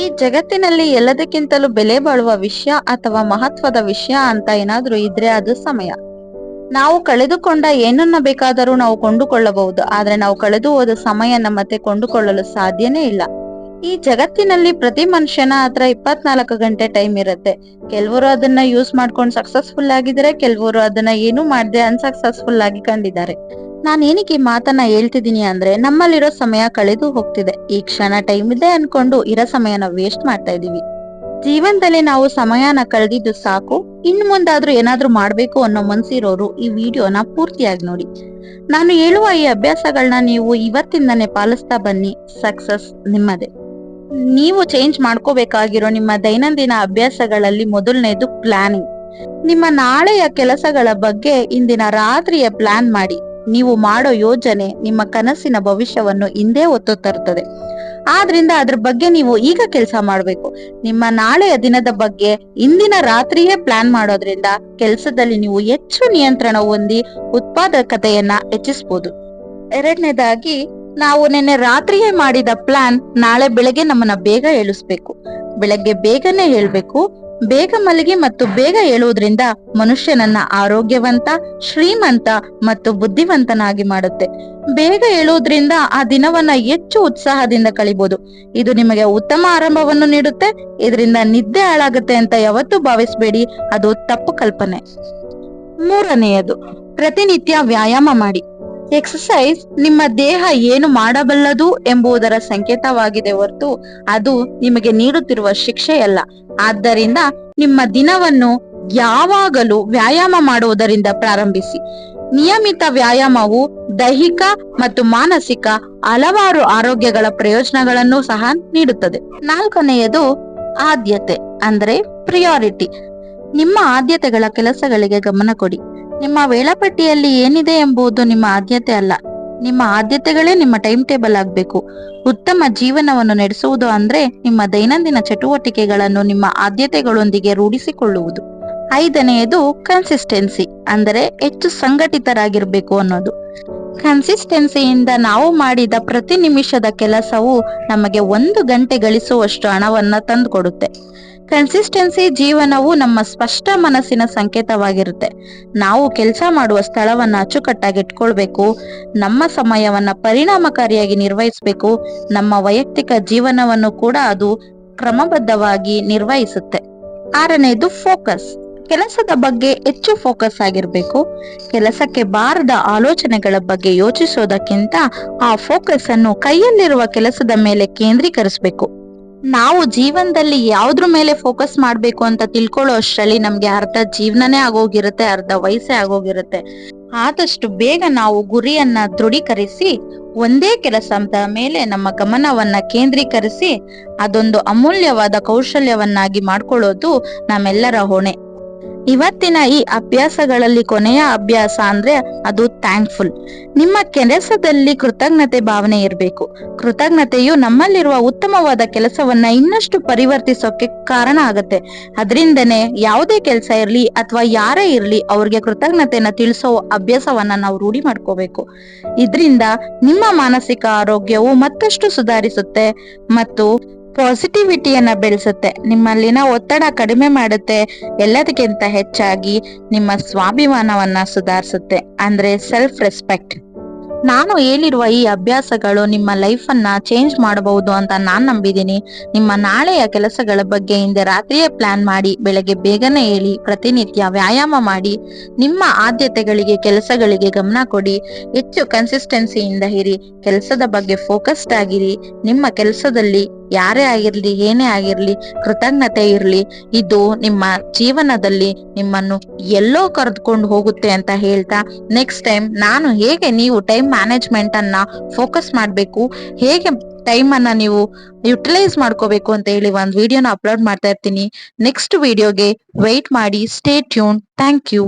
ಈ ಜಗತ್ತಿನಲ್ಲಿ ಎಲ್ಲದಕ್ಕಿಂತಲೂ ಬೆಲೆ ಬಾಳುವ ವಿಷಯ ಅಥವಾ ಮಹತ್ವದ ವಿಷಯ ಅಂತ ಏನಾದ್ರೂ ಇದ್ರೆ ಅದು ಸಮಯ. ನಾವು ಕಳೆದುಕೊಂಡ ಏನನ್ನ ಬೇಕಾದರೂ ನಾವು ಕೊಂಡುಕೊಳ್ಳಬಹುದು, ಆದ್ರೆ ನಾವು ಕಳೆದು ಹೋದ ಸಮಯನ ಮತ್ತೆ ಕೊಂಡುಕೊಳ್ಳಲು ಸಾಧ್ಯನೇ ಇಲ್ಲ. ಈ ಜಗತ್ತಿನಲ್ಲಿ ಪ್ರತಿ ಮನುಷ್ಯನ ಹತ್ರ ಇಪ್ಪತ್ನಾಲ್ಕು ಗಂಟೆ ಟೈಮ್ ಇರುತ್ತೆ. ಕೆಲವರು ಅದನ್ನ ಯೂಸ್ ಮಾಡ್ಕೊಂಡು ಸಕ್ಸಸ್ಫುಲ್ ಆಗಿದ್ದಾರೆ, ಕೆಲವರು ಅದನ್ನ ಏನು ಮಾಡದೆ ಅನ್ಸಕ್ಸಸ್ಫುಲ್ ಆಗಿ ಕಂಡಿದ್ದಾರೆ. ನಾನ್ ಏನಕ್ಕೆ ಈ ಮಾತನ್ನ ಹೇಳ್ತಿದೀನಿ ಅಂದ್ರೆ ನಮ್ಮಲ್ಲಿರೋ ಸಮಯ ಕಳೆದು ಹೋಗ್ತಿದೆ. ಈ ಕ್ಷಣ ಟೈಮ್ ಇದೆ ಅನ್ಕೊಂಡು ಇರೋ ಸಮಯನ ವೇಸ್ಟ್ ಮಾಡ್ತಾ ಇದೀವಿ ಜೀವನದಲ್ಲಿ ನಾವು ಸಮಯನ ಕಳೆದಿದ್ದು ಸಾಕು. ಇನ್ ಮುಂದಾದ್ರೂ ಏನಾದ್ರೂ ಮಾಡ್ಬೇಕು ಅನ್ನೋ ಮನ್ಸಿರೋರು ಈ ವಿಡಿಯೋನ ಪೂರ್ತಿಯಾಗಿ ನೋಡಿ. ನಾನು ಹೇಳುವ ಈ ಅಭ್ಯಾಸಗಳನ್ನ ನೀವು ಇವತ್ತಿಂದನೇ ಪಾಲಿಸ್ತಾ ಬನ್ನಿ. ಸಕ್ಸಸ್ ನಿಮ್ಮದೇ. ನೀವು ಚೇಂಜ್ ಮಾಡ್ಕೋಬೇಕಾಗಿರೋ ನಿಮ್ಮ ದೈನಂದಿನ ಅಭ್ಯಾಸಗಳಲ್ಲಿ ಮೊದಲನೇದು ಪ್ಲಾನಿಂಗ್ ನಿಮ್ಮ ನಾಳೆಯ ಕೆಲಸಗಳ ಬಗ್ಗೆ ಇಂದಿನ ರಾತ್ರಿಯ ಪ್ಲಾನ್ ಮಾಡಿ. ನೀವು ಮಾಡೋ ಯೋಜನೆ ನಿಮ್ಮ ಕನಸಿನ ಭವಿಷ್ಯವನ್ನು ಹಿಂದೆ ಒತ್ತು ತರುತ್ತದೆ. ಆದ್ರಿಂದ ಅದ್ರ ಬಗ್ಗೆ ನೀವು ಈಗ ಕೆಲಸ ಮಾಡಬೇಕು. ನಿಮ್ಮ ನಾಳೆಯ ದಿನದ ಬಗ್ಗೆ ಇಂದಿನ ರಾತ್ರಿಯೇ ಪ್ಲಾನ್ ಮಾಡೋದ್ರಿಂದ ಕೆಲಸದಲ್ಲಿ ನೀವು ಹೆಚ್ಚು ನಿಯಂತ್ರಣ ಹೊಂದಿ ಉತ್ಪಾದಕತೆಯನ್ನ ಹೆಚ್ಚಿಸಬಹುದು ಎರಡನೇದಾಗಿ ನಾವು ನಿನ್ನೆ ರಾತ್ರಿಯೇ ಮಾಡಿದ ಪ್ಲಾನ್ ನಾಳೆ ಬೆಳಗ್ಗೆ ನಮ್ಮನ್ನ ಬೇಗ ಎಳಿಸ್ಬೇಕು ಬೆಳಗ್ಗೆ ಬೇಗನೆ ಹೇಳ್ಬೇಕು ಬೇಗ ಮಲಗಿ ಮತ್ತು ಬೇಗ ಏಳುವುದರಿಂದ ಮನುಷ್ಯನನ್ನ ಆರೋಗ್ಯವಂತ, ಶ್ರೀಮಂತ ಮತ್ತು ಬುದ್ಧಿವಂತನಾಗಿ ಮಾಡುತ್ತೆ. ಬೇಗ ಏಳುವುದರಿಂದ ಆ ದಿನವನ್ನ ಹೆಚ್ಚು ಉತ್ಸಾಹದಿಂದ ಕಳಿಬಹುದು ಇದು ನಿಮಗೆ ಉತ್ತಮ ಆರಂಭವನ್ನು ನೀಡುತ್ತೆ. ಇದರಿಂದ ನಿದ್ದೆ ಹಾಳಾಗುತ್ತೆ ಅಂತ ಯಾವತ್ತೂ ಭಾವಿಸಬೇಡಿ. ಅದು ತಪ್ಪು ಕಲ್ಪನೆ. ಮೂರನೆಯದು, ಪ್ರತಿನಿತ್ಯ ವ್ಯಾಯಾಮ ಮಾಡಿ. ಎಕ್ಸಸೈಸ್ ನಿಮ್ಮ ದೇಹ ಏನು ಮಾಡಬಲ್ಲದು ಎಂಬುದರ ಸಂಕೇತವಾಗಿದೆ ಹೊರತು ಅದು ನಿಮಗೆ ನೀಡುತ್ತಿರುವ ಶಿಕ್ಷೆಯಲ್ಲ. ಆದ್ದರಿಂದ ನಿಮ್ಮ ದಿನವನ್ನು ಯಾವಾಗಲೂ ವ್ಯಾಯಾಮ ಮಾಡುವುದರಿಂದ ಪ್ರಾರಂಭಿಸಿ. ನಿಯಮಿತ ವ್ಯಾಯಾಮವು ದೈಹಿಕ ಮತ್ತು ಮಾನಸಿಕ ಹಲವಾರು ಆರೋಗ್ಯಗಳ ಪ್ರಯೋಜನಗಳನ್ನು ಸಹ ನೀಡುತ್ತದೆ. ನಾಲ್ಕನೆಯದು ಆದ್ಯತೆ, ಅಂದ್ರೆ ಪ್ರಿಯಾರಿಟಿ ನಿಮ್ಮ ಆದ್ಯತೆಗಳ ಕೆಲಸಗಳಿಗೆ ಗಮನ ಕೊಡಿ. ನಿಮ್ಮ ವೇಳಾಪಟ್ಟಿಯಲ್ಲಿ ಏನಿದೆ ಎಂಬುದು ನಿಮ್ಮ ಆದ್ಯತೆ ಅಲ್ಲ. ನಿಮ್ಮ ಆದ್ಯತೆಗಳೇ ನಿಮ್ಮ ಟೈಮ್ ಟೇಬಲ್ ಆಗ್ಬೇಕು. ಉತ್ತಮ ಜೀವನವನ್ನು ನಡೆಸುವುದು ಅಂದ್ರೆ ನಿಮ್ಮ ದೈನಂದಿನ ಚಟುವಟಿಕೆಗಳನ್ನು ನಿಮ್ಮ ಆದ್ಯತೆಗಳೊಂದಿಗೆ ರೂಢಿಸಿಕೊಳ್ಳುವುದು. ಐದನೆಯದು ಕನ್ಸಿಸ್ಟೆನ್ಸಿ ಅಂದರೆ ಹೆಚ್ಚು ಸಂಘಟಿತರಾಗಿರ್ಬೇಕು ಅನ್ನೋದು. ಕನ್ಸಿಸ್ಟೆನ್ಸಿಯಿಂದ ನಾವು ಮಾಡಿದ ಪ್ರತಿ ನಿಮಿಷದ ಕೆಲಸವು ನಮಗೆ ಒಂದು ಗಂಟೆ ಗಳಿಸುವಷ್ಟು ಹಣವನ್ನ ತಂದುಕೊಡುತ್ತೆ. ಕನ್ಸಿಸ್ಟೆನ್ಸಿ ಜೀವನವು ನಮ್ಮ ಸ್ಪಷ್ಟ ಮನಸ್ಸಿನ ಸಂಕೇತವಾಗಿರುತ್ತೆ. ನಾವು ಕೆಲಸ ಮಾಡುವ ಸ್ಥಳವನ್ನ ಅಚ್ಚುಕಟ್ಟಾಗಿ ಇಟ್ಕೊಳ್ಬೇಕು, ನಮ್ಮ ಸಮಯವನ್ನ ಪರಿಣಾಮಕಾರಿಯಾಗಿ ನಿರ್ವಹಿಸಬೇಕು, ನಮ್ಮ ವೈಯಕ್ತಿಕ ಜೀವನವನ್ನು ಕೂಡ ಅದು ಕ್ರಮಬದ್ಧವಾಗಿ ನಿರ್ವಹಿಸುತ್ತೆ. ಆರನೇದು ಫೋಕಸ್ ಕೆಲಸದ ಬಗ್ಗೆ ಹೆಚ್ಚು ಫೋಕಸ್ ಆಗಿರಬೇಕು. ಕೆಲಸಕ್ಕೆ ಬಾರದ ಆಲೋಚನೆಗಳ ಬಗ್ಗೆ ಯೋಚಿಸೋದಕ್ಕಿಂತ ಆ ಫೋಕಸ್ ಅನ್ನು ಕೈಯಲ್ಲಿರುವ ಕೆಲಸದ ಮೇಲೆ ಕೇಂದ್ರೀಕರಿಸಬೇಕು. ನಾವು ಜೀವನದಲ್ಲಿ ಯಾವ್ದ್ರ ಮೇಲೆ ಫೋಕಸ್ ಮಾಡ್ಬೇಕು ಅಂತ ತಿಳ್ಕೊಳ್ಳೋ ಅಷ್ಟರಲ್ಲಿ ನಮ್ಗೆ ಅರ್ಧ ಜೀವನನೇ ಆಗೋಗಿರುತ್ತೆ, ಅರ್ಧ ವಯಸ್ಸೇ ಆಗೋಗಿರುತ್ತೆ. ಆದಷ್ಟು ಬೇಗ ನಾವು ಗುರಿಯನ್ನ ದೃಢೀಕರಿಸಿ, ಒಂದೇ ಕೆಲಸದ ಮೇಲೆ ನಮ್ಮ ಗಮನವನ್ನ ಕೇಂದ್ರೀಕರಿಸಿ, ಅದೊಂದು ಅಮೂಲ್ಯವಾದ ಕೌಶಲ್ಯವನ್ನಾಗಿ ಮಾಡ್ಕೊಳ್ಳೋದು ನಮ್ಮೆಲ್ಲರ ಹೊಣೆ. ಇವತ್ತಿನ ಈ ಅಭ್ಯಾಸಗಳಲ್ಲಿ ಕೊನೆಯ ಅಭ್ಯಾಸ ಅಂದ್ರೆ ಅದು ಥ್ಯಾಂಕ್ಫುಲ್ ನಿಮ್ಮ ಕೆಲಸದಲ್ಲಿ ಕೃತಜ್ಞತೆ ಭಾವನೆ ಇರಬೇಕು. ಕೃತಜ್ಞತೆಯು ನಮ್ಮಲ್ಲಿರುವ ಉತ್ತಮವಾದ ಕೆಲಸವನ್ನ ಇನ್ನಷ್ಟು ಪರಿವರ್ತಿಸೋಕೆ ಕಾರಣ ಆಗತ್ತೆ. ಅದರಿಂದನೇ ಯಾವುದೇ ಕೆಲಸ ಇರ್ಲಿ ಅಥವಾ ಯಾರೇ ಇರ್ಲಿ ಅವ್ರಿಗೆ ಕೃತಜ್ಞತೆಯನ್ನ ತಿಳಿಸೋ ಅಭ್ಯಾಸವನ್ನ ನಾವು ರೂಢಿ ಮಾಡ್ಕೋಬೇಕು. ಇದರಿಂದ ನಿಮ್ಮ ಮಾನಸಿಕ ಆರೋಗ್ಯವು ಮತ್ತಷ್ಟು ಸುಧಾರಿಸುತ್ತೆ ಮತ್ತು ಪಾಸಿಟಿವಿಟಿಯನ್ನ ಬೆಳೆಸುತ್ತೆ. ನಿಮ್ಮಲ್ಲಿನ ಒತ್ತಡ ಕಡಿಮೆ ಮಾಡುತ್ತೆ. ಎಲ್ಲದಕ್ಕಿಂತ ಹೆಚ್ಚಾಗಿ ನಿಮ್ಮ ಸ್ವಾಭಿಮಾನವನ್ನ ಸುಧಾರಿಸುತ್ತೆ. ಅಂದ್ರೆ ಸೆಲ್ಫ್ ರೆಸ್ಪೆಕ್ಟ್ ನಾನು ಹೇಳಿರುವ ಈ ಅಭ್ಯಾಸಗಳು ನಿಮ್ಮ ಲೈಫ್ ಅನ್ನ ಚೇಂಜ್ ಮಾಡಬಹುದು ಅಂತ ನಾನ್ ನಂಬಿದ್ದೀನಿ. ನಿಮ್ಮ ನಾಳೆಯ ಕೆಲಸಗಳ ಬಗ್ಗೆ ಹಿಂದೆ ರಾತ್ರಿಯೇ ಪ್ಲಾನ್ ಮಾಡಿ, ಬೆಳಗ್ಗೆ ಬೇಗನೆ ಹೇಳಿ ಪ್ರತಿನಿತ್ಯ ವ್ಯಾಯಾಮ ಮಾಡಿ, ನಿಮ್ಮ ಆದ್ಯತೆಗಳಿಗೆ, ಕೆಲಸಗಳಿಗೆ ಗಮನ ಕೊಡಿ. ಹೆಚ್ಚು ಕನ್ಸಿಸ್ಟೆನ್ಸಿಯಿಂದ ಇರಿ. ಕೆಲಸದ ಬಗ್ಗೆ ಫೋಕಸ್ಡ್ ಆಗಿರಿ. ನಿಮ್ಮ ಕೆಲಸದಲ್ಲಿ ಯಾರೇ ಆಗಿರ್ಲಿ, ಏನೇ ಆಗಿರ್ಲಿ, ಕೃತಜ್ಞತೆ ಇರ್ಲಿ, ಇದು ನಿಮ್ಮ ಜೀವನದಲ್ಲಿ ನಿಮ್ಮನ್ನು ಎಲ್ಲೋ ಕರೆದುಕೊಂಡು ಹೋಗುತ್ತೆ ಅಂತ ಹೇಳ್ತಾ ನೆಕ್ಸ್ಟ್ ಟೈಮ್ ನಾನು ಹೇಗೆ ನೀವು ಟೈಮ್ ಮ್ಯಾನೇಜ್ಮೆಂಟ್ ಅನ್ನ ಫೋಕಸ್ ಮಾಡಬೇಕು, ಹೇಗೆ ಟೈಮ್ ಅನ್ನ ನೀವು ಯುಟಿಲೈಸ್ ಮಾಡ್ಕೋಬೇಕು ಅಂತ ಹೇಳಿ ಒಂದು ವಿಡಿಯೋನ ಅಪ್ಲೋಡ್ ಮಾಡ್ತಾ ಇರ್ತೀನಿ. ನೆಕ್ಸ್ಟ್ ವಿಡಿಯೋಗೆ ವೆಯ್ಟ್ ಮಾಡಿ ಸ್ಟೇ ಟ್ಯೂನ್ ಥ್ಯಾಂಕ್ ಯು